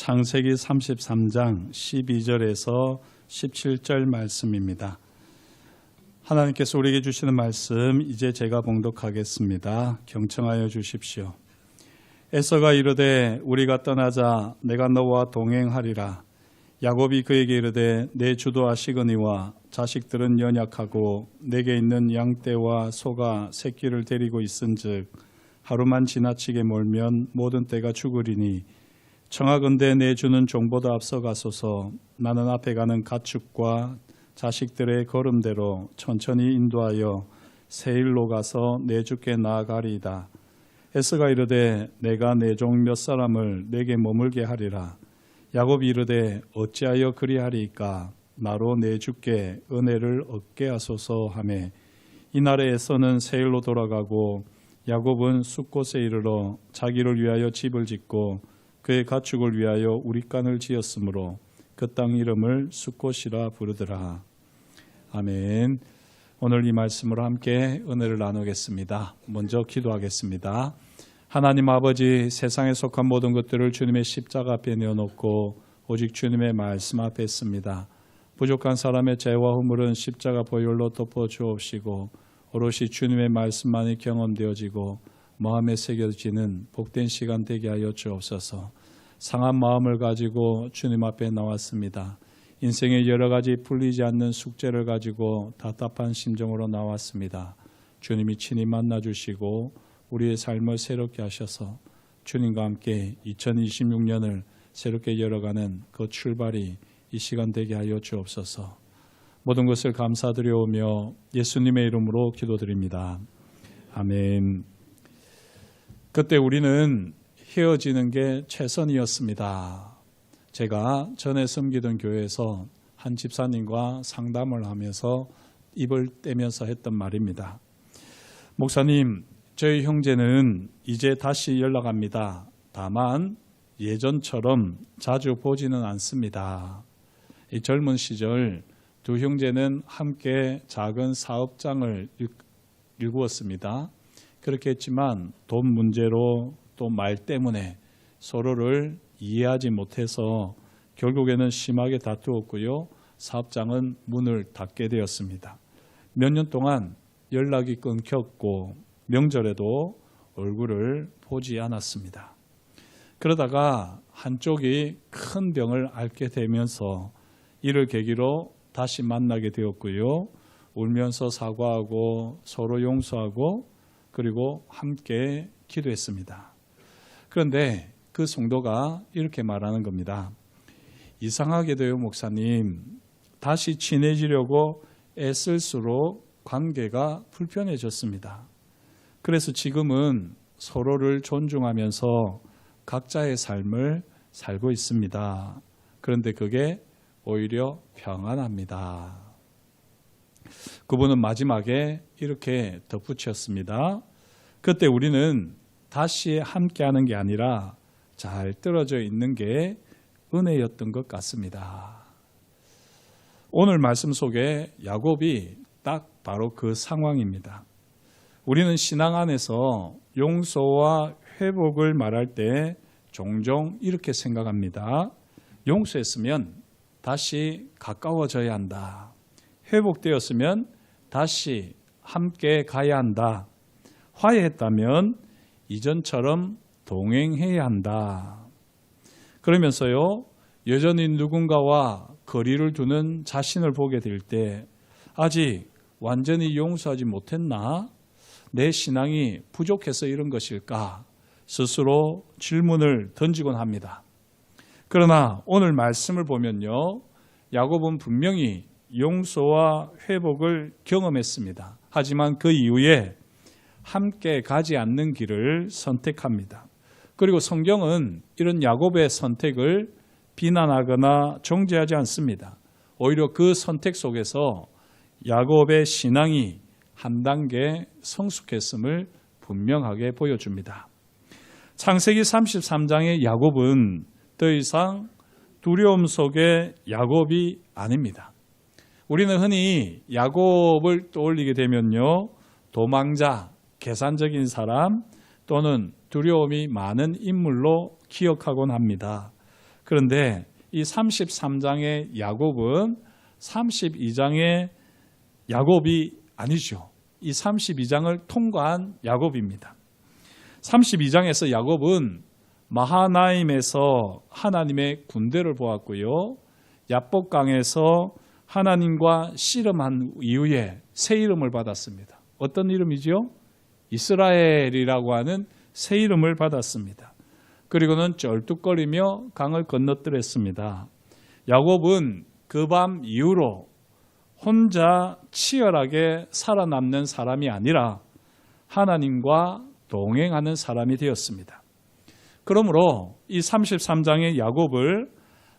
창세기 33장 12절에서 17절 말씀입니다. 하나님께서 우리에게 주시는 말씀 이제 제가 봉독하겠습니다. 경청하여 주십시오. 에서가 이르되 우리가 떠나자 내가 너와 동행하리라. 야곱이 그에게 이르되 내 주도하시거니와 자식들은 연약하고 내게 있는 양떼와 소가 새끼를 데리고 있은즉 하루만 지나치게 몰면 모든 때가 죽으리니 청하건대 내 주는 종보다 앞서 가소서 나는 앞에 가는 가축과 자식들의 걸음대로 천천히 인도하여 세일로 가서 내 주께 나아가리이다. 에스가 이르되 내가 내 종 몇 사람을 내게 머물게 하리라. 야곱이 이르되 어찌하여 그리하리이까 나로 내 주께 은혜를 얻게 하소서 하매 이날에 에서는 세일로 돌아가고 야곱은 숲곳에 이르러 자기를 위하여 집을 짓고 그의 가축을 위하여 우리간을 지었으므로 그 땅 이름을 숲곳이라 부르더라. 아멘. 오늘 이 말씀으로 함께 은혜를 나누겠습니다. 먼저 기도하겠습니다. 하나님 아버지 세상에 속한 모든 것들을 주님의 십자가 앞에 내어놓고 오직 주님의 말씀 앞에 있습니다. 부족한 사람의 죄와 허물은 십자가 보혈로 덮어 주옵시고 오롯이 주님의 말씀만이 경험되어지고 마음에 새겨지는 복된 시간 되게 하여 주옵소서. 상한 마음을 가지고 주님 앞에 나왔습니다. 인생의 여러 가지 풀리지 않는 숙제를 가지고 답답한 심정으로 나왔습니다. 주님이 친히 만나 주시고 우리의 삶을 새롭게 하셔서 주님과 함께 2026년을 새롭게 열어가는 그 출발이 이 시간 되게 하여 주옵소서. 모든 것을 감사드려오며 예수님의 이름으로 기도드립니다. 아멘. 그때 우리는 헤어지는 게 최선이었습니다. 제가 전에 섬기던 교회에서 한 집사님과 상담을 하면서 입을 떼면서 했던 말입니다. 목사님, 저희 형제는 이제 다시 연락합니다. 다만 예전처럼 자주 보지는 않습니다. 이 젊은 시절 두 형제는 함께 작은 사업장을 일구었습니다. 그렇게 했지만 돈 문제로 또 말 때문에 서로를 이해하지 못해서 결국에는 심하게 다투었고요. 사업장은 문을 닫게 되었습니다. 몇 년 동안 연락이 끊겼고 명절에도 얼굴을 보지 않았습니다. 그러다가 한쪽이 큰 병을 앓게 되면서 이를 계기로 다시 만나게 되었고요. 울면서 사과하고 서로 용서하고 그리고 함께 기도했습니다. 그런데 그 성도가 이렇게 말하는 겁니다. 이상하게도요, 목사님. 다시 친해지려고 애쓸수록 관계가 불편해졌습니다. 그래서 지금은 서로를 존중하면서 각자의 삶을 살고 있습니다. 그런데 그게 오히려 평안합니다. 그분은 마지막에 이렇게 덧붙였습니다. 그때 우리는 다시 함께 하는 게 아니라 잘 떨어져 있는 게 은혜였던 것 같습니다. 오늘 말씀 속에 야곱이 딱 바로 그 상황입니다. 우리는 신앙 안에서 용서와 회복을 말할 때 종종 이렇게 생각합니다. 용서했으면 다시 가까워져야 한다. 회복되었으면 다시 함께 가야 한다. 화해했다면 이전처럼 동행해야 한다. 그러면서요, 여전히 누군가와 거리를 두는 자신을 보게 될 때, 아직 완전히 용서하지 못했나? 내 신앙이 부족해서 이런 것일까? 스스로 질문을 던지곤 합니다. 그러나 오늘 말씀을 보면요, 야곱은 분명히 용서와 회복을 경험했습니다. 하지만 그 이후에 함께 가지 않는 길을 선택합니다. 그리고 성경은 이런 야곱의 선택을 비난하거나 정죄하지 않습니다. 오히려 그 선택 속에서 야곱의 신앙이 한 단계 성숙했음을 분명하게 보여줍니다. 창세기 33장의 야곱은 더 이상 두려움 속의 야곱이 아닙니다. 우리는 흔히 야곱을 떠올리게 되면요. 도망자, 계산적인 사람 또는 두려움이 많은 인물로 기억하곤 합니다. 그런데 이 33장의 야곱은 32장의 야곱이 아니죠. 이 32장을 통과한 야곱입니다. 32장에서 야곱은 마하나임에서 하나님의 군대를 보았고요. 야복강에서 하나님과 씨름한 이후에 새 이름을 받았습니다. 어떤 이름이죠? 이스라엘이라고 하는 새 이름을 받았습니다. 그리고는 쩔뚝거리며 강을 건너뜨렸습니다. 야곱은 그 밤 이후로 혼자 치열하게 살아남는 사람이 아니라 하나님과 동행하는 사람이 되었습니다. 그러므로 이 33장의 야곱을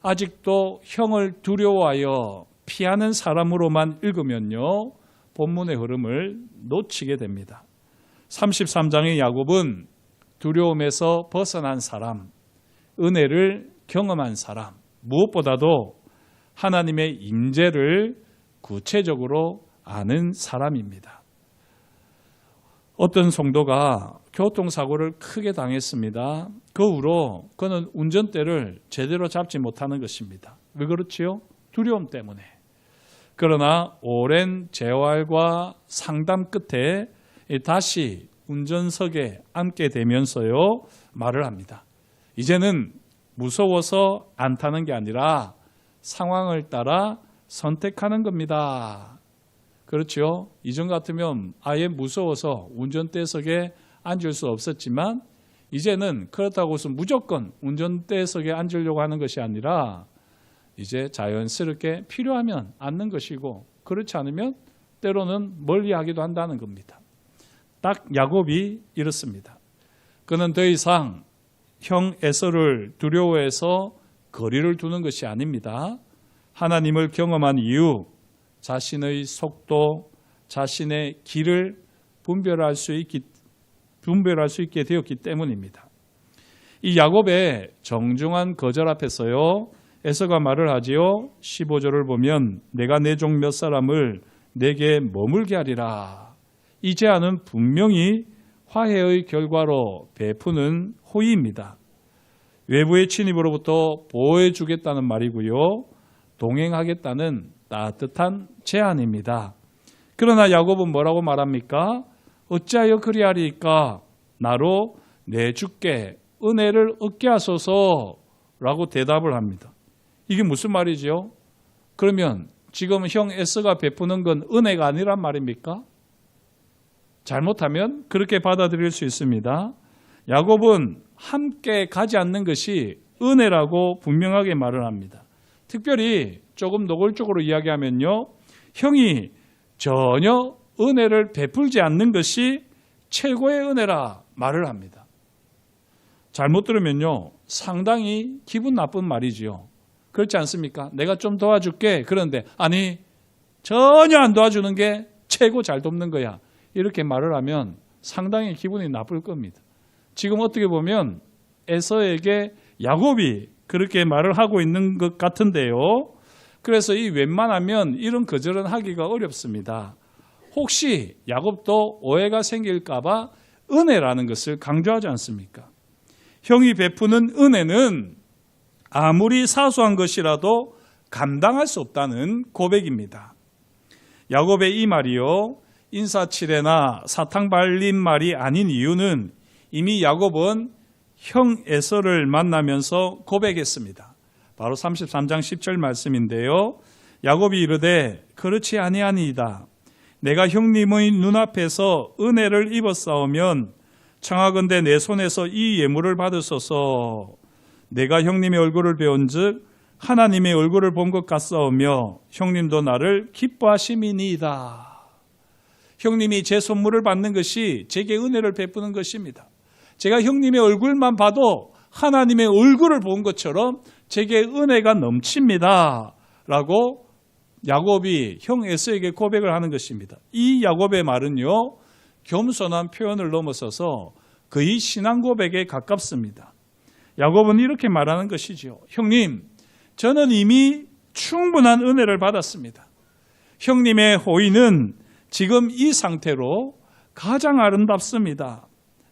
아직도 형을 두려워하여 피하는 사람으로만 읽으면요. 본문의 흐름을 놓치게 됩니다. 33장의 야곱은 두려움에서 벗어난 사람, 은혜를 경험한 사람, 무엇보다도 하나님의 임재를 구체적으로 아는 사람입니다. 어떤 성도가 교통사고를 크게 당했습니다. 그 후로 그는 운전대를 제대로 잡지 못하는 것입니다. 왜 그렇지요? 두려움 때문에. 그러나 오랜 재활과 상담 끝에 다시 운전석에 앉게 되면서요, 말을 합니다. 이제는 무서워서 안 타는 게 아니라 상황을 따라 선택하는 겁니다. 그렇죠? 이전 같으면 아예 무서워서 운전대석에 앉을 수 없었지만 이제는 그렇다고 해서 무조건 운전대석에 앉으려고 하는 것이 아니라 이제 자연스럽게 필요하면 앉는 것이고 그렇지 않으면 때로는 멀리 하기도 한다는 겁니다. 딱 야곱이 이렇습니다. 그는 더 이상 형 에서를 두려워해서 거리를 두는 것이 아닙니다. 하나님을 경험한 이후 자신의 속도, 자신의 길을 분별할 수 있기 분별할 수 있게 되었기 때문입니다. 이 야곱의 정중한 거절 앞에서요. 에서가 말을 하지요. 15절을 보면 내가 내 종 몇 사람을 내게 머물게 하리라. 이 제안은 분명히 화해의 결과로 베푸는 호의입니다. 외부의 침입으로부터 보호해 주겠다는 말이고요. 동행하겠다는 따뜻한 제안입니다. 그러나 야곱은 뭐라고 말합니까? 어찌하여 그리하리까? 나로 내 주께 은혜를 얻게 하소서라고 대답을 합니다. 이게 무슨 말이죠? 그러면 지금 형 에스가 베푸는 건 은혜가 아니란 말입니까? 잘못하면 그렇게 받아들일 수 있습니다. 야곱은 함께 가지 않는 것이 은혜라고 분명하게 말을 합니다. 특별히 조금 노골적으로 이야기하면요. 형이 전혀 은혜를 베풀지 않는 것이 최고의 은혜라 말을 합니다. 잘못 들으면요. 상당히 기분 나쁜 말이지요. 그렇지 않습니까? 내가 좀 도와줄게. 그런데 아니 전혀 안 도와주는 게 최고 잘 돕는 거야. 이렇게 말을 하면 상당히 기분이 나쁠 겁니다. 지금 어떻게 보면 에서에게 야곱이 그렇게 말을 하고 있는 것 같은데요. 그래서 이 웬만하면 이런 거절은 하기가 어렵습니다. 혹시 야곱도 오해가 생길까봐 은혜라는 것을 강조하지 않습니까? 형이 베푸는 은혜는 아무리 사소한 것이라도 감당할 수 없다는 고백입니다. 야곱의 이 말이요. 인사치레나 사탕 발린 말이 아닌 이유는 이미 야곱은 형 에서를 만나면서 고백했습니다. 바로 33장 10절 말씀인데요. 야곱이 이르되 그렇지 아니하니이다. 내가 형님의 눈앞에서 은혜를 입었사오면 청하건대 내 손에서 이 예물을 받으소서 내가 형님의 얼굴을 배운즉 하나님의 얼굴을 본 것 같사오며 형님도 나를 기뻐하심이니이다. 형님이 제 선물을 받는 것이 제게 은혜를 베푸는 것입니다. 제가 형님의 얼굴만 봐도 하나님의 얼굴을 본 것처럼 제게 은혜가 넘칩니다. 라고 야곱이 형 에서에게 고백을 하는 것입니다. 이 야곱의 말은요, 겸손한 표현을 넘어서서 거의 신앙 고백에 가깝습니다. 야곱은 이렇게 말하는 것이죠. 형님, 저는 이미 충분한 은혜를 받았습니다. 형님의 호의는 지금 이 상태로 가장 아름답습니다.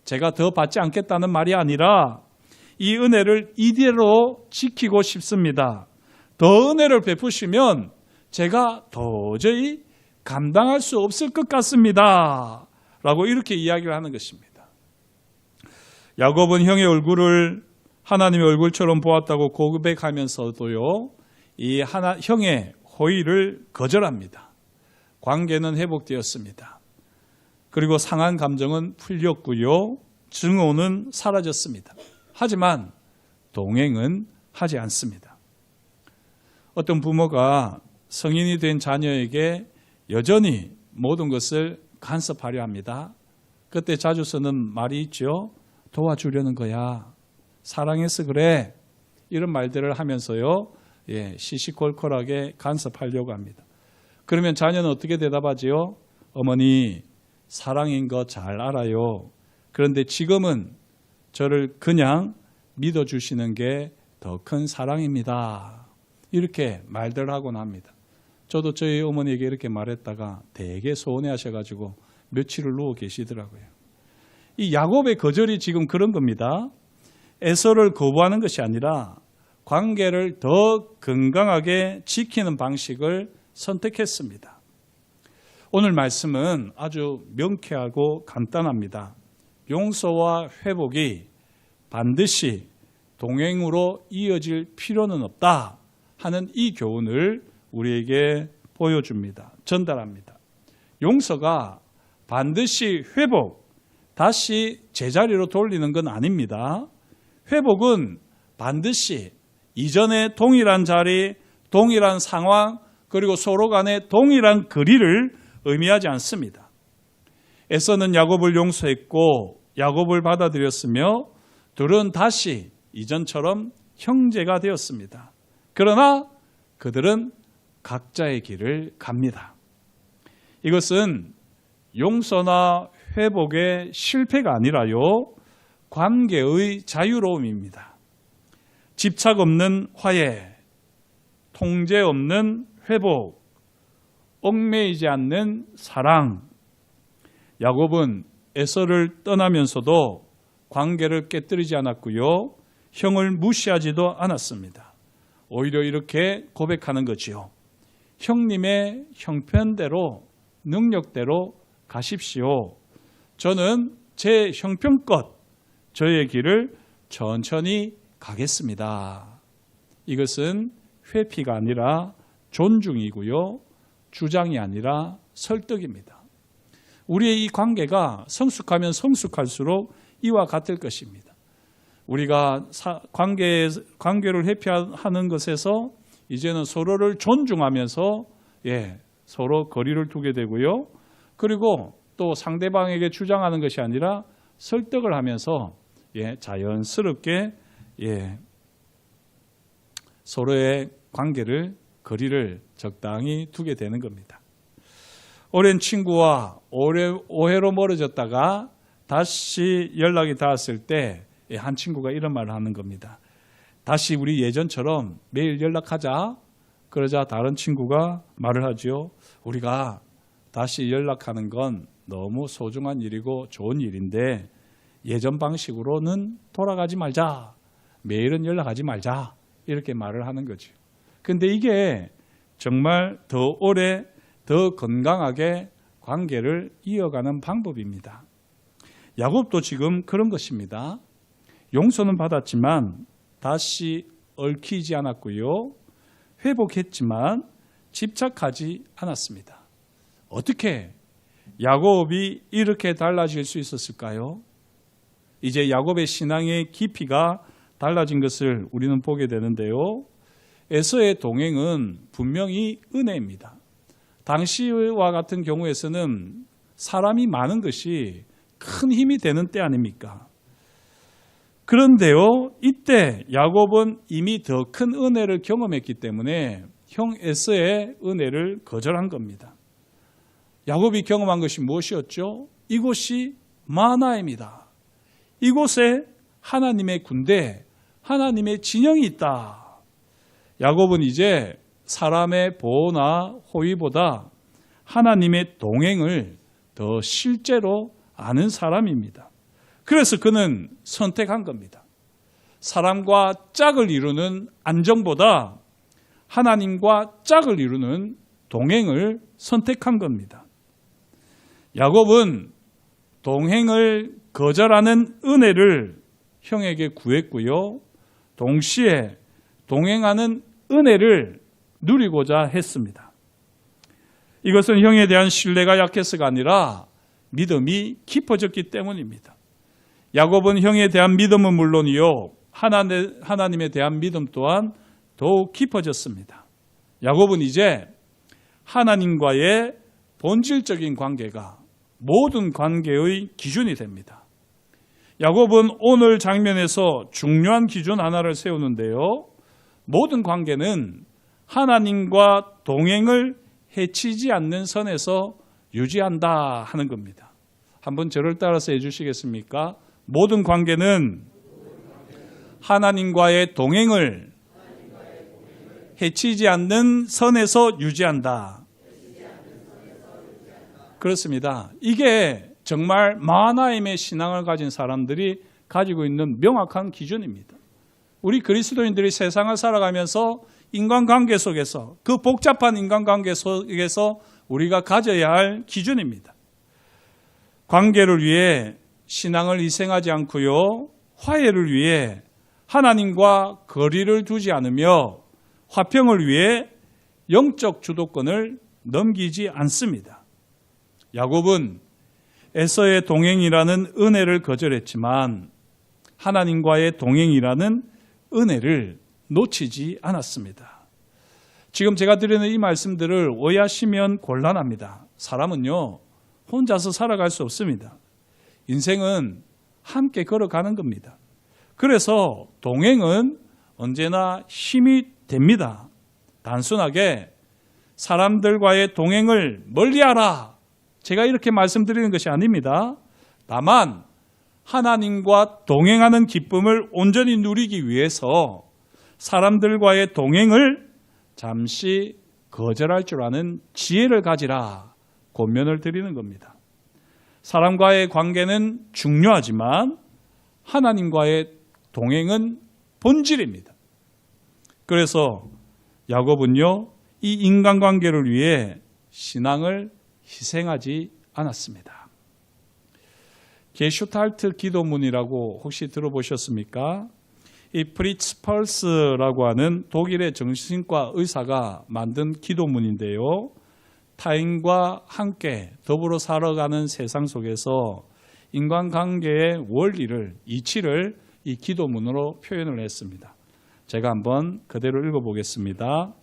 제가 더 받지 않겠다는 말이 아니라 이 은혜를 이대로 지키고 싶습니다. 더 은혜를 베푸시면 제가 도저히 감당할 수 없을 것 같습니다. 라고 이렇게 이야기를 하는 것입니다. 야곱은 형의 얼굴을 하나님의 얼굴처럼 보았다고 고백하면서도요, 이 하나, 형의 호의를 거절합니다. 관계는 회복되었습니다. 그리고 상한 감정은 풀렸고요, 증오는 사라졌습니다. 하지만 동행은 하지 않습니다. 어떤 부모가 성인이 된 자녀에게 여전히 모든 것을 간섭하려 합니다. 그때 자주 쓰는 말이 있죠. 도와주려는 거야. 사랑해서 그래. 이런 말들을 하면서요. 예, 시시콜콜하게 간섭하려고 합니다. 그러면 자녀는 어떻게 대답하지요? 어머니, 사랑인 거 잘 알아요. 그런데 지금은 저를 그냥 믿어주시는 게 더 큰 사랑입니다. 이렇게 말들 하곤 합니다. 저도 저희 어머니에게 이렇게 말했다가 되게 서운해 하셔가지고 며칠을 누워 계시더라고요. 이 야곱의 거절이 지금 그런 겁니다. 에서를 거부하는 것이 아니라 관계를 더 건강하게 지키는 방식을 선택했습니다. 오늘 말씀은 아주 명쾌하고 간단합니다. 용서와 회복이 반드시 동행으로 이어질 필요는 없다 하는 이 교훈을 우리에게 보여줍니다. 전달합니다. 용서가 반드시 회복, 다시 제자리로 돌리는 건 아닙니다. 회복은 반드시 이전의 동일한 자리, 동일한 상황, 그리고 서로 간의 동일한 거리를 의미하지 않습니다. 에서는 야곱을 용서했고 야곱을 받아들였으며 둘은 다시 이전처럼 형제가 되었습니다. 그러나 그들은 각자의 길을 갑니다. 이것은 용서나 회복의 실패가 아니라요, 관계의 자유로움입니다. 집착 없는 화해, 통제 없는 회복, 얽매이지 않는 사랑. 야곱은 에서를 떠나면서도 관계를 깨뜨리지 않았고요, 형을 무시하지도 않았습니다. 오히려 이렇게 고백하는 거지요. 형님의 형편대로 능력대로 가십시오. 저는 제 형편껏 저의 길을 천천히 가겠습니다. 이것은 회피가 아니라 존중이고요. 주장이 아니라 설득입니다. 우리의 이 관계가 성숙하면 성숙할수록 이와 같을 것입니다. 우리가 관계, 관계를 회피하는 것에서 이제는 서로를 존중하면서 예, 서로 거리를 두게 되고요. 그리고 또 상대방에게 주장하는 것이 아니라 설득을 하면서 예, 자연스럽게 예, 서로의 관계를 거리를 적당히 두게 되는 겁니다. 오랜 친구와 오해로 멀어졌다가 다시 연락이 닿았을 때 한 친구가 이런 말을 하는 겁니다. 다시 우리 예전처럼 매일 연락하자. 그러자 다른 친구가 말을 하죠. 우리가 다시 연락하는 건 너무 소중한 일이고 좋은 일인데 예전 방식으로는 돌아가지 말자. 매일은 연락하지 말자. 이렇게 말을 하는 거죠. 근데 이게 정말 더 오래, 더 건강하게 관계를 이어가는 방법입니다. 야곱도 지금 그런 것입니다. 용서는 받았지만 다시 얽히지 않았고요. 회복했지만 집착하지 않았습니다. 어떻게 야곱이 이렇게 달라질 수 있었을까요? 이제 야곱의 신앙의 깊이가 달라진 것을 우리는 보게 되는데요. 에서의 동행은 분명히 은혜입니다. 당시와 같은 경우에서는 사람이 많은 것이 큰 힘이 되는 때 아닙니까? 그런데요, 이때 야곱은 이미 더 큰 은혜를 경험했기 때문에 형 에서의 은혜를 거절한 겁니다. 야곱이 경험한 것이 무엇이었죠? 이곳이 마나입니다. 이곳에 하나님의 군대, 하나님의 진영이 있다. 야곱은 이제 사람의 보호나 호의보다 하나님의 동행을 더 실제로 아는 사람입니다. 그래서 그는 선택한 겁니다. 사람과 짝을 이루는 안정보다 하나님과 짝을 이루는 동행을 선택한 겁니다. 야곱은 동행을 거절하는 은혜를 형에게 구했고요. 동시에 동행하는 은혜를 누리고자 했습니다. 이것은 형에 대한 신뢰가 약해서가 아니라 믿음이 깊어졌기 때문입니다. 야곱은 형에 대한 믿음은 물론이요. 하나님에 대한 믿음 또한 더욱 깊어졌습니다. 야곱은 이제 하나님과의 본질적인 관계가 모든 관계의 기준이 됩니다. 야곱은 오늘 장면에서 중요한 기준 하나를 세우는데요. 모든 관계는 하나님과 동행을 해치지 않는 선에서 유지한다 하는 겁니다. 한번 저를 따라서 해주시겠습니까? 모든 관계는 하나님과의 동행을 해치지 않는 선에서 유지한다. 그렇습니다. 이게 정말 마하나임의 신앙을 가진 사람들이 가지고 있는 명확한 기준입니다. 우리 그리스도인들이 세상을 살아가면서 인간관계 속에서 그 복잡한 인간관계 속에서 우리가 가져야 할 기준입니다. 관계를 위해 신앙을 희생하지 않고요. 화해를 위해 하나님과 거리를 두지 않으며 화평을 위해 영적 주도권을 넘기지 않습니다. 야곱은 에서의 동행이라는 은혜를 거절했지만 하나님과의 동행이라는 은혜를 놓치지 않았습니다. 지금 제가 드리는 이 말씀들을 오해하시면 곤란합니다. 사람은요, 혼자서 살아갈 수 없습니다. 인생은 함께 걸어가는 겁니다. 그래서 동행은 언제나 힘이 됩니다. 단순하게 사람들과의 동행을 멀리하라. 제가 이렇게 말씀드리는 것이 아닙니다. 다만 하나님과 동행하는 기쁨을 온전히 누리기 위해서 사람들과의 동행을 잠시 거절할 줄 아는 지혜를 가지라 권면을 드리는 겁니다. 사람과의 관계는 중요하지만 하나님과의 동행은 본질입니다. 그래서 야곱은요, 이 인간관계를 위해 신앙을 희생하지 않았습니다. 게슈탈트 기도문이라고 혹시 들어보셨습니까? 이 프리츠 펄스라고 하는 독일의 정신과 의사가 만든 기도문인데요. 타인과 함께 더불어 살아가는 세상 속에서 인간관계의 원리를, 이치를 이 기도문으로 표현을 했습니다. 제가 한번 그대로 읽어보겠습니다.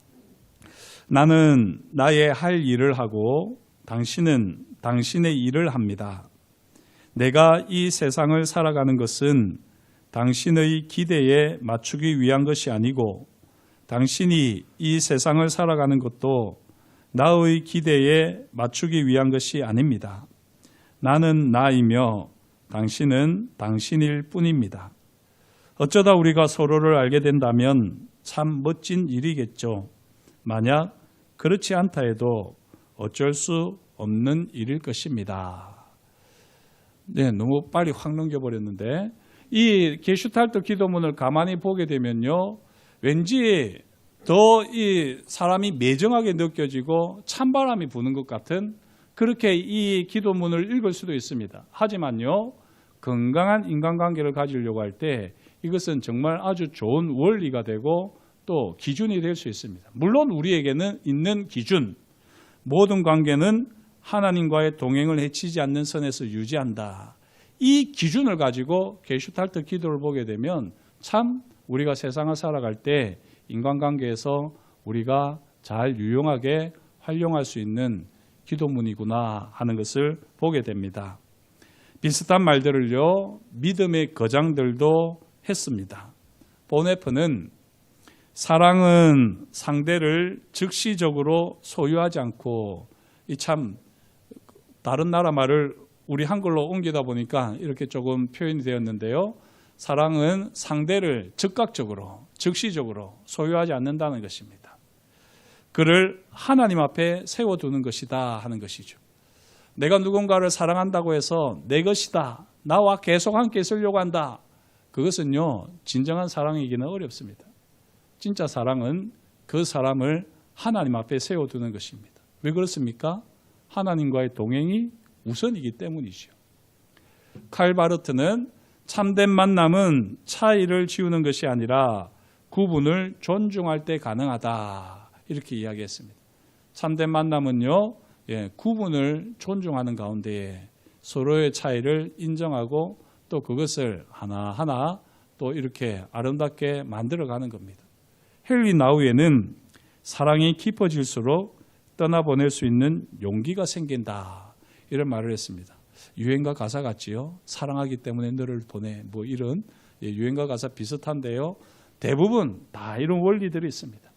나는 나의 할 일을 하고 당신은 당신의 일을 합니다. 내가 이 세상을 살아가는 것은 당신의 기대에 맞추기 위한 것이 아니고 당신이 이 세상을 살아가는 것도 나의 기대에 맞추기 위한 것이 아닙니다. 나는 나이며 당신은 당신일 뿐입니다. 어쩌다 우리가 서로를 알게 된다면 참 멋진 일이겠죠. 만약 그렇지 않다 해도 어쩔 수 없는 일일 것입니다. 네, 너무 빨리 확 넘겨버렸는데 이 게슈탈트 기도문을 가만히 보게 되면요, 왠지 더 이 사람이 매정하게 느껴지고 찬바람이 부는 것 같은 그렇게 이 기도문을 읽을 수도 있습니다. 하지만요, 건강한 인간관계를 가지려고 할 때 이것은 정말 아주 좋은 원리가 되고 또 기준이 될 수 있습니다. 물론 우리에게는 있는 기준, 모든 관계는 하나님과의 동행을 해치지 않는 선에서 유지한다. 이 기준을 가지고 게슈탈트 기도를 보게 되면 참 우리가 세상을 살아갈 때 인간관계에서 우리가 잘 유용하게 활용할 수 있는 기도문이구나 하는 것을 보게 됩니다. 비슷한 말들을요, 믿음의 거장들도 했습니다. 보네프는 사랑은 상대를 즉시적으로 소유하지 않고 이 참 다른 나라 말을 우리 한글로 옮기다 보니까 이렇게 조금 표현이 되었는데요. 사랑은 상대를 즉각적으로 즉시적으로 소유하지 않는다는 것입니다. 그를 하나님 앞에 세워두는 것이다 하는 것이죠. 내가 누군가를 사랑한다고 해서 내 것이다. 나와 계속 함께 있으려고 한다. 그것은요, 진정한 사랑이기는 어렵습니다. 진짜 사랑은 그 사람을 하나님 앞에 세워두는 것입니다. 왜 그렇습니까? 하나님과의 동행이 우선이기 때문이죠. 칼 바르트는 참된 만남은 차이를 지우는 것이 아니라 구분을 존중할 때 가능하다. 이렇게 이야기했습니다. 참된 만남은요, 예, 구분을 존중하는 가운데에 서로의 차이를 인정하고 또 그것을 하나하나 또 이렇게 아름답게 만들어가는 겁니다. 헨리 나우에는 사랑이 깊어질수록 떠나보낼 수 있는 용기가 생긴다. 이런 말을 했습니다. 유행가 가사 같지요. 사랑하기 때문에 너를 보내. 뭐 이런 예, 유행가 가사 비슷한데요. 대부분 다 이런 원리들이 있습니다.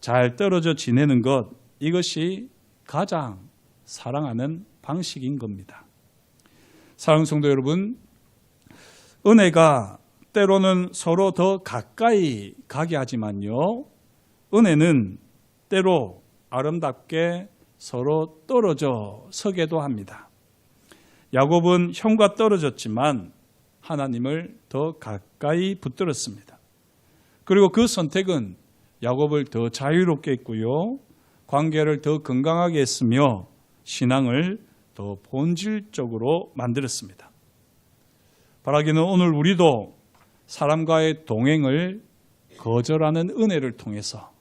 잘 떨어져 지내는 것 이것이 가장 사랑하는 방식인 겁니다. 사랑 성도 여러분, 은혜가 때로는 서로 더 가까이 가게 하지만요. 은혜는 때로 아름답게 서로 떨어져 서게도 합니다. 야곱은 형과 떨어졌지만 하나님을 더 가까이 붙들었습니다. 그리고 그 선택은 야곱을 더 자유롭게 했고요. 관계를 더 건강하게 했으며 신앙을 더 본질적으로 만들었습니다. 바라기는 오늘 우리도 사람과의 동행을 거절하는 은혜를 통해서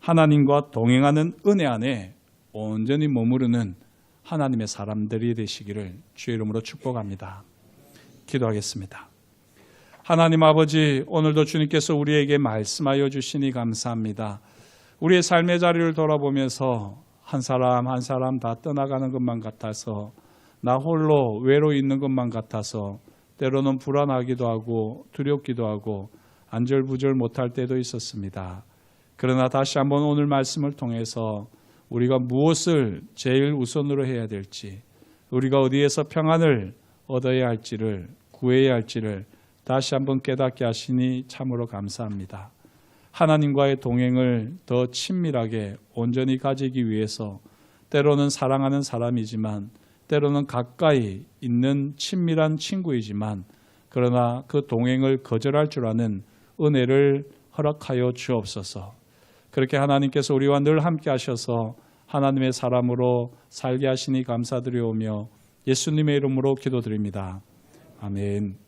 하나님과 동행하는 은혜 안에 온전히 머무르는 하나님의 사람들이 되시기를 주의 이름으로 축복합니다. 기도하겠습니다. 하나님 아버지, 오늘도 주님께서 우리에게 말씀하여 주시니 감사합니다. 우리의 삶의 자리를 돌아보면서 한 사람 한 사람 다 떠나가는 것만 같아서 나 홀로 외로 있는 것만 같아서 때로는 불안하기도 하고 두렵기도 하고 안절부절 못할 때도 있었습니다. 그러나 다시 한번 오늘 말씀을 통해서 우리가 무엇을 제일 우선으로 해야 될지, 우리가 어디에서 평안을 얻어야 할지를 구해야 할지를 다시 한번 깨닫게 하시니 참으로 감사합니다. 하나님과의 동행을 더 친밀하게 온전히 가지기 위해서 때로는 사랑하는 사람이지만 때로는 가까이 있는 친밀한 친구이지만 그러나 그 동행을 거절할 줄 아는 은혜를 허락하여 주옵소서. 그렇게 하나님께서 우리와 늘 함께 하셔서 하나님의 사람으로 살게 하시니 감사드리오며 예수님의 이름으로 기도드립니다. 아멘.